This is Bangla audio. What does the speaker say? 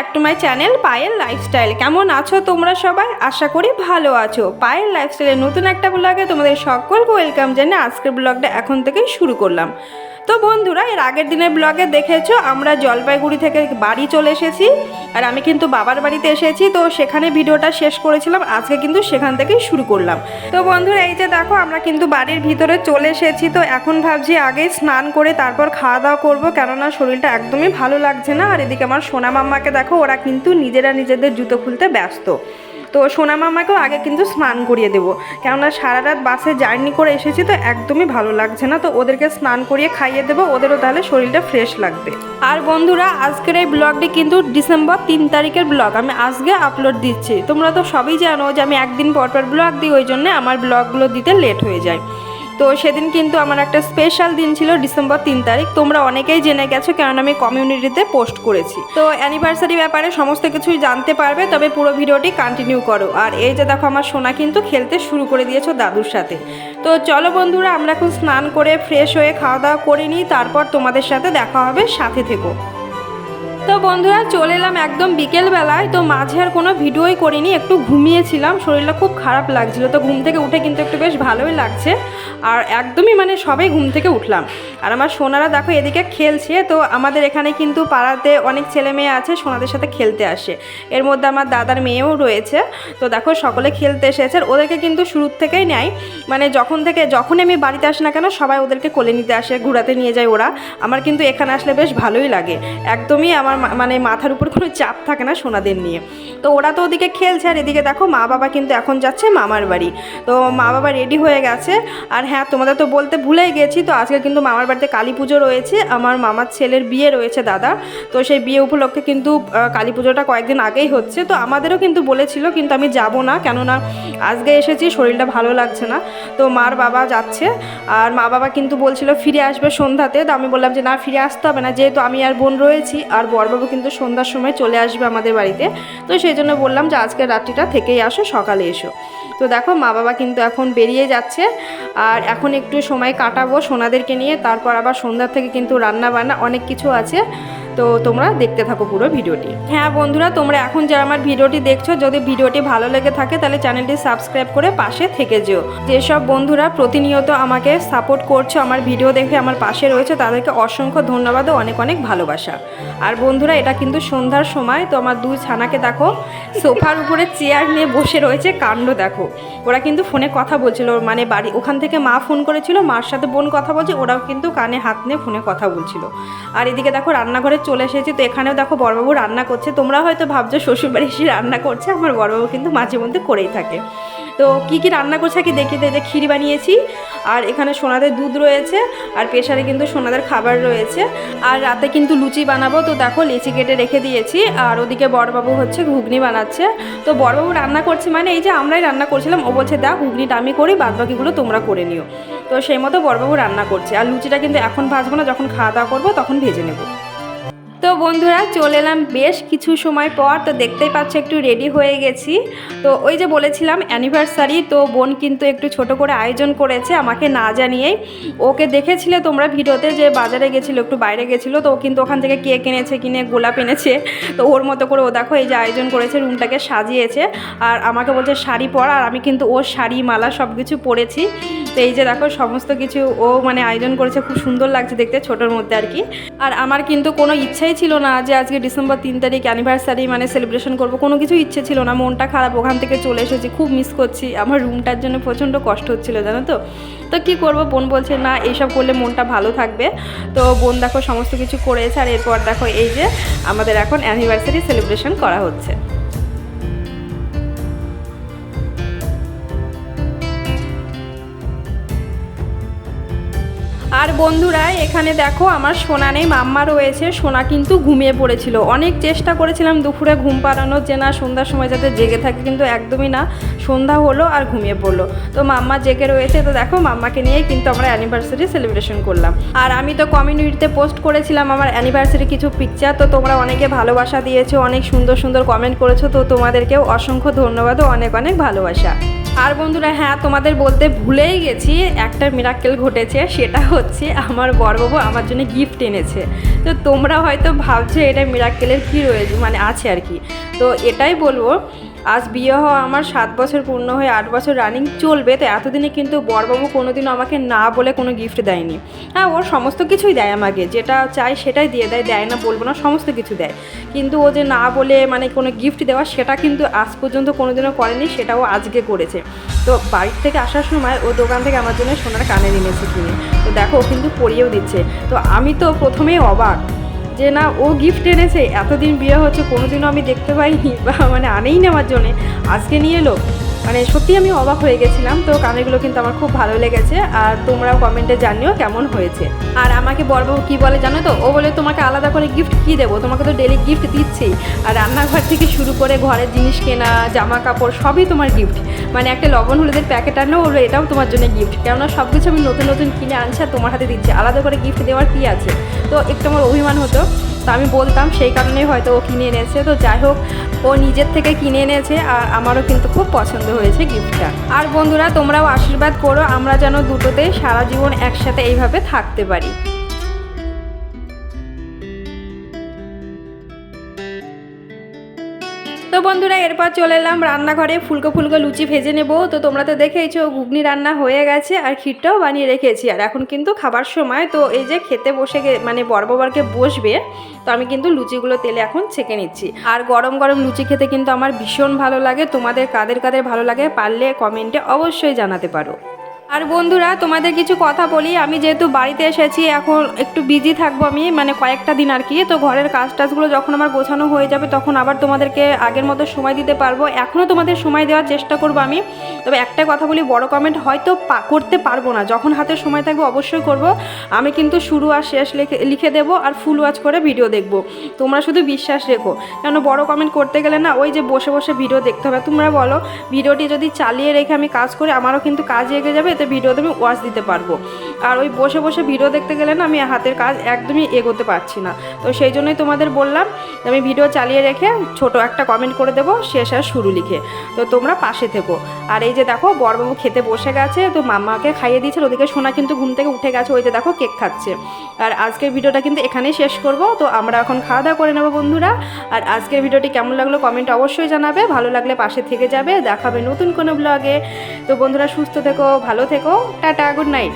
Back to my channel Payel lifestyle কেমন আছো তোমরা সবাই? আশা করি ভালো আছো। পায়েল লাইফস্টাইলের নতুন একটা ব্লগে তোমাদের সকলকে ওয়েলকাম জানিয়ে আজকের ব্লগটা এখন থেকেই শুরু করলাম। তো বন্ধুরা, এর আগের দিনের ব্লগে দেখেছ, আমরা জলপাইগুড়ি থেকে বাড়ি চলে এসেছি, আর আমি কিন্তু বাবার বাড়িতে এসেছি, তো সেখানে ভিডিওটা শেষ করেছিলাম, আজকে কিন্তু সেখান থেকেই শুরু করলাম। তো বন্ধুরা, এই যে দেখো, আমরা কিন্তু বাড়ির ভিতরে চলে এসেছি, তো এখন ভাবছি আগে স্নান করে তারপর খাওয়া দাওয়া করব, কেননা শরীরটা একদমই ভালো লাগছে না, আর এদিকে আমার সোনা মাম্মাকে দেখো, ওরা কিন্তু নিজেরা নিজেদের জুতো খুলতে ব্যস্ত। তো সোনা মামাকেও আগে কিন্তু স্নান করিয়ে দেবো। কেননা সারা রাত বাসে জার্নি করে এসেছি তো একদমই ভালো লাগছে না, তো ওদেরকে স্নান করিয়ে খাইয়ে দেবো, ওদেরও তাহলে শরীরটা ফ্রেশ লাগবে। আর বন্ধুরা, আজকের এই ব্লগটি কিন্তু ডিসেম্বর তিন তারিখের ব্লগ আমি আজকে আপলোড দিচ্ছি। তোমরা তো সবই জানো যে আমি একদিন পর পর ব্লগ দিই, ওই জন্য আমার ব্লগগুলো দিতে লেট হয়ে যায়। তো সেদিন কিন্তু আমার একটা স্পেশাল দিন ছিল ডিসেম্বর তিন তারিখ। তোমরা অনেকেই জেনে গেছো কারণ আমি কমিউনিটিতে পোস্ট করেছি। তো অ্যানিভার্সারি ব্যাপারে সমস্ত কিছুই জানতে পারবে, তবে পুরো ভিডিওটি কন্টিনিউ করো। আর এই যে দেখো আমার সোনা কিন্তু খেলতে শুরু করে দিয়েছ দাদুর সাথে। তো চলো বন্ধুরা, আমরা এখন স্নান করে ফ্রেশ হয়ে খাওয়া দাওয়া করে নিই, তারপর তোমাদের সাথে দেখা হবে, সাথে থেকো। তো বন্ধুরা চলে এলাম একদম বিকেলবেলায়, তো মাঝে আর কোনো ভিডিওই করিনি, একটু ঘুমিয়েছিলাম, শরীরটা খুব খারাপ লাগছিল, তো ঘুম থেকে উঠে কিন্তু একটু বেশ ভালোই লাগছে, আর একদমই মানে সবাই ঘুম থেকে উঠলাম। আর আমার সোনারা দেখো এদিকে খেলছে, তো আমাদের এখানে কিন্তু পাড়াতে অনেক ছেলে মেয়ে আছে, সোনাদের সাথে খেলতে আসে। এর মধ্যে আমার দাদার মেয়েও রয়েছে, তো দেখো সকলে খেলতে এসেছে ওদেরকে কিন্তু শুরুর থেকেই নেয়। মানে যখন থেকে, যখনই আমি বাড়িতে আসি না কেন, সবাই ওদেরকে কোলে নিতে আসে ঘোরাতে নিয়ে যায় ওরা। আমার কিন্তু এখানে আসলে বেশ ভালোই লাগে। একদমই আমার মানে মাথার উপর কোনো চাপ থাকে না সোনাদের নিয়ে। তো ওরা তো ওদিকে খেলছে, আর এদিকে দেখো মা বাবা কিন্তু এখন যাচ্ছে মামার বাড়ি। তো মা বাবা রেডি হয়ে গেছে, আর হ্যাঁ তোমাদের তো বলতে ভুলেই গেছি, তো আজকে কিন্তু মামার বাড়িতে কালী পুজো রয়েছে, আমার মামার ছেলের বিয়ে রয়েছে দাদা তো সেই বিয়ে উপলক্ষে কিন্তু কালী পুজোটা কয়েকদিন আগেই হচ্ছে। তো আমাদেরও কিন্তু বলেছিল, কিন্তু আমি যাব না, কেননা আজকে এসেছি, শরীরটা ভালো লাগছে না। তো মার বাবা যাচ্ছে, আর মা বাবা কিন্তু বলছিল, ফিরে আসবে সন্ধ্যাতে। তো আমি বললাম যে, না, ফিরে আসতে হবে না। যেহেতু আমি আর বোন রয়েছি, আর বরবাবু কিন্তু সন্ধ্যার সময় চলে আসবে আমাদের বাড়িতে। তো সেই জন্য বললাম যে আজকে রাত্রিটা থেকেই আসো, সকালে এসো। তো দেখো, মা বাবা কিন্তু এখন বেরিয়ে যাচ্ছে, আর এখন একটু সময় কাটাবো সোনাদেরকে নিয়ে তারপর আবার সন্ধ্যার থেকে কিন্তু রান্না বান্না অনেক কিছু আছে। তো তোমরা দেখতে থাকো পুরো ভিডিওটি। হ্যাঁ বন্ধুরা, তোমরা এখন যারা আমার ভিডিওটি দেখছ, যদি ভিডিওটি ভালো লেগে থাকে, তাহলে চ্যানেলটি সাবস্ক্রাইব করে পাশে থেকে যেও। যেসব বন্ধুরা প্রতিনিয়ত আমাকে সাপোর্ট করছ, আমার ভিডিও দেখে আমার পাশে রয়েছে, তাদেরকে অসংখ্য ধন্যবাদ ও অনেক অনেক ভালোবাসা। আর বন্ধুরা, এটা কিন্তু সন্ধ্যার সময়, তো আমার দুই ছানাকে দেখো, সোফার উপরে চেয়ার নিয়ে বসে রয়েছে, কাণ্ড দেখো। ওরা কিন্তু ফোনে কথা বলছিল মানে বাড়ি, ওখান থেকে মা ফোন করেছিল, মার সাথে বোন কথা বলছে, ওরাও কিন্তু কানে হাত নিয়ে ফোনে কথা বলছিল। আর এদিকে দেখো, রান্নাঘরে চলে এসেছি, তো এখানেও দেখো বড়বাবু রান্না করছে। তোমরা হয়তো ভাবছ শ্বশুরবাড়ি এসে রান্না করছে, আমার বড়বাবু কিন্তু মাঝে মধ্যে করেই থাকে। তো কি কি রান্না করছে কি দেখি তো এই যে ক্ষীর বানিয়েছি, আর এখানে সোনাদের দুধ রয়েছে, আর প্রেশারে কিন্তু সোনাদের খাবার রয়েছে। আর রাতে কিন্তু লুচি বানাবো, তো দেখো লিচি কেটে রেখে দিয়েছি, আর ওদিকে বড়বাবু হচ্ছে ঘুগনি বানাচ্ছে। তো বড়বাবু রান্না করছে মানে এই যে আমরাই রান্না করছিলাম, ও বলছে দা ঘুগনিটা আমি করি বাদ বাকিগুলো তোমরা করে নিও। তো সেই মতো বড়বাবু রান্না করছে, আর লুচিটা কিন্তু এখন ভাজবো না, যখন খাওয়া দাওয়া করব তখন ভেজে নেব। তো বন্ধুরা চলে এলাম বেশ কিছু সময় পর, তো দেখতেই পাচ্ছ একটু রেডি হয়ে গেছি। তো ওই যে বলেছিলাম অ্যানিভার্সারি তো বোন কিন্তু একটু ছোট করে আয়োজন করেছে আমাকে না জানিয়েই। ওকে দেখেছিলে তোমরা ভিডিওতে যে বাজারে গেছিল, একটু বাইরে গেছিল, তো ও কিন্তু ওখান থেকে কেক এনেছে, কিনে গোলাপ এনেছে। তো ওর মতো করে ও দেখো এই যে আয়োজন করেছে, রুমটাকে সাজিয়েছে। আর আমাকে বলছে শাড়ি পরা, আর আমি কিন্তু ওর শাড়ি, মালা সব কিছু পরেছি। তো এই যে দেখো সমস্ত কিছু ও মানে আয়োজন করেছে, খুব সুন্দর লাগছে দেখতে ছোটোর মধ্যে আর কি। আর আমার কিন্তু কোনো ইচ্ছাই ছিল না যে আজকে ডিসেম্বর তিন তারিখ অ্যানিভার্সারি মানে সেলিব্রেশন করব। কোনো কিছু ইচ্ছে ছিল না, মনটা খারাপ, ওখান থেকে চলে এসেছি, খুব মিস করছি। আমার রুমটার জন্য প্রচণ্ড কষ্ট হচ্ছিল, জানো তো? তো কী করব? বোন বলছে, না, এইসব করলে মনটা ভালো থাকবে। তো বোন দেখো, সমস্ত কিছু করেছে, আর এরপর দেখো এই যে আমাদের এখন অ্যানিভার্সারি সেলিব্রেশন করা হচ্ছে। আর বন্ধুরা, এখানে দেখো আমার সোনা নেই, মাম্মা রয়েছে। সোনা কিন্তু ঘুমিয়ে পড়েছিল। অনেক চেষ্টা করেছিলাম দুপুরে ঘুম পাড়ানোর যে না, সন্ধ্যার সময় যাতে জেগে থাকে, কিন্তু একদমই না। সন্ধ্যা হলো আর ঘুমিয়ে পড়ল। তো মাম্মা জেগে রয়েছে। তো দেখো, মাম্মাকে নিয়েই কিন্তু আমরা অ্যানিভার্সারি সেলিব্রেশন করলাম। আর আমি তো কমিউনিটিতে পোস্ট করেছিলাম আমার অ্যানিভার্সারি কিছু পিকচার তো তোমরা অনেকে ভালোবাসা দিয়েছ, অনেক সুন্দর সুন্দর কমেন্ট করেছ। তো তোমাদেরকেও অসংখ্য ধন্যবাদ ও অনেক অনেক ভালোবাসা। আর বন্ধুরা হ্যাঁ তোমাদের বলতে ভুলেই গেছি, একটা মিরাক্কেল ঘটেছে, সেটা হচ্ছে আমার বড়বাবু আমার জন্য গিফট এনেছে। তো তোমরা হয়তো ভাবছ, এটা মিরাক্কেলের কী রয়েছে মানে আছে আর কি। তো এটাই বলব আজ বিয়ে হওয়া আমার সাত বছর পূর্ণ হয়ে আট বছর রানিং চলবে, তো এতদিনে কিন্তু বরবাবু কোনোদিনও আমাকে না বলে কোনো গিফট দেয়নি। হ্যাঁ ওর সমস্ত কিছুই দেয় আমাকে, যেটা চাই সেটাই দিয়ে দেয় দেয় না বলব না, সমস্ত কিছু দেয়। কিন্তু ও যে না বলে মানে কোনো গিফট দেওয়া, সেটা কিন্তু আজ পর্যন্ত কোনোদিনও করেনি সেটাও আজকে করেছে। তো বাড়ির থেকে আসার সময় ও দোকান থেকে আমার জন্য সোনার কানে এনেছে কিনে। তো দেখো ও কিন্তু পরিয়েও দিচ্ছে। তো আমি তো প্রথমেই অবাক। যে না, ও গিফট এনেছে, এতদিন বিয়ে হচ্ছে, কোনোদিনও আমি দেখতে পাইনি, বা মানে আনেই না আমার জন্যে। আজকে নিয়ে এলো। মানে সত্যি আমি অবাক হয়ে গেছিলাম। তো কানেরগুলো কিন্তু আমার খুব ভালো লেগেছে আর তোমরাও কমেন্টে জানিও কেমন হয়েছে। আর আমাকে বড়বাবু কি বলে জানো তো? ও বলে তোমাকে আলাদা করে গিফট কি দেবো? তোমাকে তো ডেলি গিফট দিচ্ছেই। আর রান্নাঘর থেকে শুরু করে ঘরের জিনিস কেনা জামা কাপড় সবই তোমার গিফট মানে একটা লবণ হলুদের প্যাকেট আনো ওগুলো এটাও তোমার জন্য গিফট কেননা সব কিছু আমি নতুন নতুন কিনে আনছি আর তোমার হাতে দিচ্ছি। আলাদা করে গিফট দেওয়ার কী আছে? তো একটু আমার অভিমান হতো। তো আমি বলতাম সেই কারণেই হয়তো ও কিনে এনেছে। তো যাই হোক, ও নিজের থেকে কিনে এনেছে আর আমারও কিন্তু খুব পছন্দ হয়েছে গিফটটা। আর বন্ধুরা, তোমরাও আশীর্বাদ করো, আমরা যেন দুটোতেই সারা জীবন একসাথে এইভাবে থাকতে পারি। তো বন্ধুরা, এরপর চলে এলাম রান্নাঘরে। ফুলকো ফুলকো লুচি ভেজে নেব। তো তোমরা তো দেখেইছো, ঘুগনি রান্না হয়ে গেছে আর ক্ষীরটাও বানিয়ে রেখেছি। আর এখন কিন্তু খাবার সময়, তো এই যে খেতে বসে মানে বড়বাবারকে বসবে, তো আমি কিন্তু লুচিগুলো তেলে এখন ছেঁকে নিচ্ছি। আর গরম গরম লুচি খেতে কিন্তু আমার ভীষণ ভালো লাগে। তোমাদের কাদের কাদের ভালো লাগে পারলে কমেন্টে অবশ্যই জানাতে পারো। আর বন্ধুরা, তোমাদের কিছু কথা বলি। আমি যেহেতু বাড়িতে এসেছি, এখন একটু বিজি থাকব আমি মানে কয়েকটা দিন আর কি। তো ঘরের কাজ টাজগুলো যখন আমার গোছানো হয়ে যাবে, তখন আবার তোমাদেরকে আগের মতো সময় দিতে পারব। এখনও তোমাদের সময় দেওয়ার চেষ্টা করব আমি। তবে একটা কথা বলি, বড় কমেন্ট হয়তো পা- করতে পারব না। যখন হাতে সময় থাকবে, অবশ্যই করব। আমি কিন্তু শুরু আর শেষ লিখে লিখে দেবো আর ফুল ওয়াচ করে ভিডিও দেখব। তোমরা শুধু বিশ্বাস রেখো। কেন বড় কমেন্ট করতে গেলে না, ওই যে বসে বসে ভিডিও দেখতে হবে। তোমরা বলো ভিডিওটি যদি চালিয়ে রেখে আমি কাজ করি, আমারও কিন্তু কাজ এগিয়ে যাবে। এতে ভিডিওতে আমি ওয়াচ দিতে পারব। আর ওই বসে বসে ভিডিও দেখতে গেলে না আমি হাতের কাজ একদমই এগোতে পারছি না। তো সেই জন্যই তোমাদের বললাম, আমি ভিডিও চালিয়ে রেখে ছোট একটা কমেন্ট করে দেবো, শেষ আর শুরু লিখে। তো তোমরা পাশে থেকো। আর এই যে দেখো, বড়বাবু খেতে বসে গেছে, তো মামাকে খাইয়ে দিয়েছে ওদিকে সোনা কিন্তু ঘুম থেকে উঠে গেছে, ওই যে দেখো কেক খাচ্ছে। আর আজকের ভিডিওটা কিন্তু এখানেই শেষ করব। তো আমরা এখন খাওয়া দাওয়া করে নেব বন্ধুরা। আর আজকের ভিডিওটি কেমন লাগল কমেন্ট অবশ্যই জানাবে। ভালো লাগলে পাশে থেকে যাবে। দেখাবে নতুন কোনো ব্লগে তো বন্ধুরা সুস্থ থেকো, ভালো থেকো টাটা গুড নাইট।